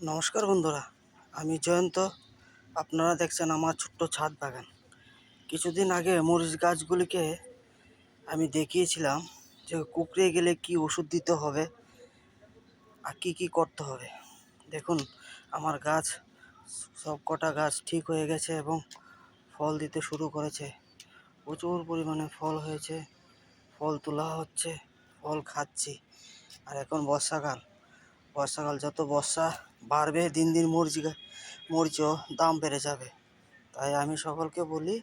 নমস্কার বন্ধুরা, আমি জয়ন্ত। আপনারা দেখছেন আমার ছোট্ট ছাদ বাগান। কিছুদিন আগে মরিচ গাছগুলিকে আমি দেখিয়েছিলাম যে কুকড়ে গেলে কি ওষুধ দিতে হবে আর কী কী করতে হবে। দেখুন, আমার গাছ, সব কটা গাছ ঠিক হয়ে গেছে এবং ফল দিতে শুরু করেছে। প্রচুর পরিমাণে ফল হয়েছে, ফল তোলা হচ্ছে, ফল খাচ্ছি। আর এখন বর্ষাকাল। বর্ষাকাল যত বর্ষা বাড়বে, দিন দিন মরিচ, মরিচও দাম বেড়ে যাবে। তাই আমি সকলকে বলি,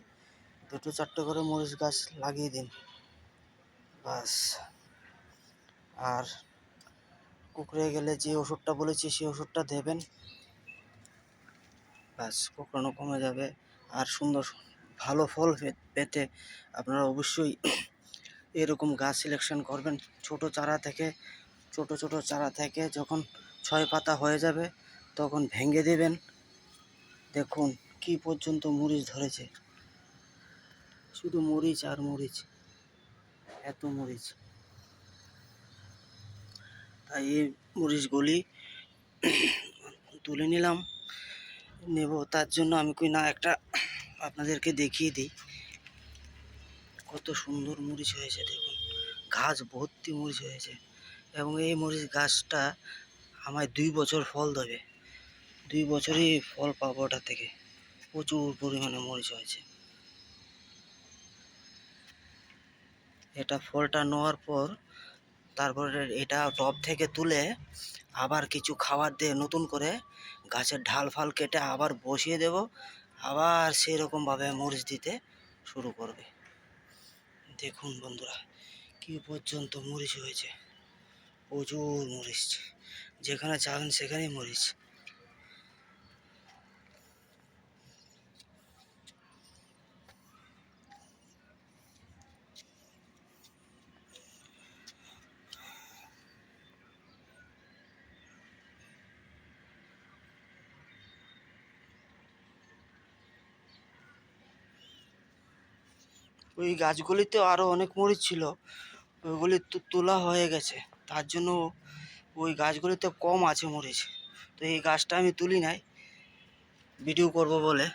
দুটো চারটে করে মরিচ গাছ লাগিয়ে দিন। বাস আর কুকড়ে গেলে যে ওষুধটা বলেছি, সেই ওষুধটা দেবেন। ব্যাস, কুকড়ানো কমে যাবে। আর সুন্দর ভালো ফল পেতে আপনারা অবশ্যই এরকম গাছ সিলেকশন করবেন। ছোট চারা থেকে ছোট ছোট চারা থেকে যখন ছয় পাতা হয়ে যাবে, তখন ভেঙে দেবেন। দেখুন কি পর্যন্ত মরিচ ধরেছে। শুধু মরিচ আর মরিচ, এত মরিচ। তাই এই মরিচগুলি তুলে নিলাম, নেব। তার জন্য আমি কই না, একটা আপনাদেরকে দেখিয়ে দিই। কত সুন্দর মরিচ হয়েছে, দেখুন। ঘাস ভর্তি মরিচ হয়েছে। এবং এই মরিচ গাছটা আমায় দুই বছর ফল দেবে। দুই বছরই ফল পাবো ওটা থেকে। প্রচুর পরিমাণে মরিচ হয়েছে। এটা ফলটা নেওয়ার পর তারপরে এটা টব থেকে তুলে আবার কিছু খাবার দিয়ে নতুন করে গাছের ঢাল ফাল কেটে আবার বসিয়ে দেব। আবার সেই রকমভাবে মরিচ দিতে শুরু করবে। দেখুন বন্ধুরা, কি পর্যন্ত মরিচ হয়েছে। প্রচুর মরিচ। যেখানে চাবেন সেখানেই মরিচ। ওই গাছগুলিতে আরও অনেক মরিচ ছিল। ওইগুলি তোলা হয়ে গেছে। তার জন্য ওই গাছগুলিতে কম আছে মরিচ তো এই গাছটা আমি তুলি নাই ভিডিও করব বলে।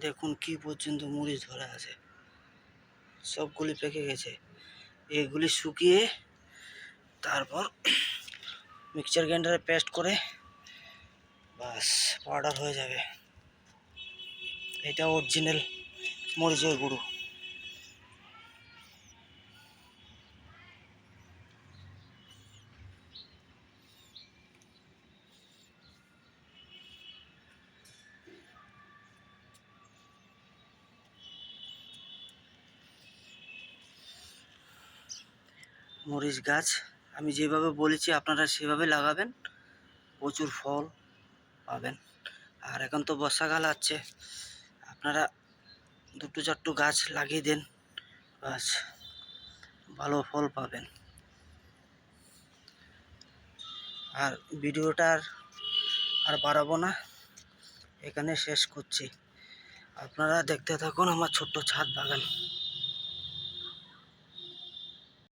দেখুন কি পর্যন্ত মরিচ ধরে আছে। সবগুলি পেকে গেছে। এগুলি শুকিয়ে তারপর মিক্সচার গ্রাইন্ডারে পেস্ট করে বাস পাউডার হয়ে যাবে। এটা অরিজিনাল মরিচের গুঁড়ো। মরিচ গাছ। আমি যেভাবে বলেছি, আপনারা সেভাবে লাগাবেন। প্রচুর ফল পাবেন। আর এখন তো বর্ষাকাল আছে আপনারা দুটো চারটু গাছ লাগিয়ে দেন। বাস ভালো ফল পাবেন। আর ভিডিওটা আর আর বাড়াবো না। এখানে শেষ করছি। আপনারা দেখতে থাকুন আমার ছোট্ট ছাদ বাগান।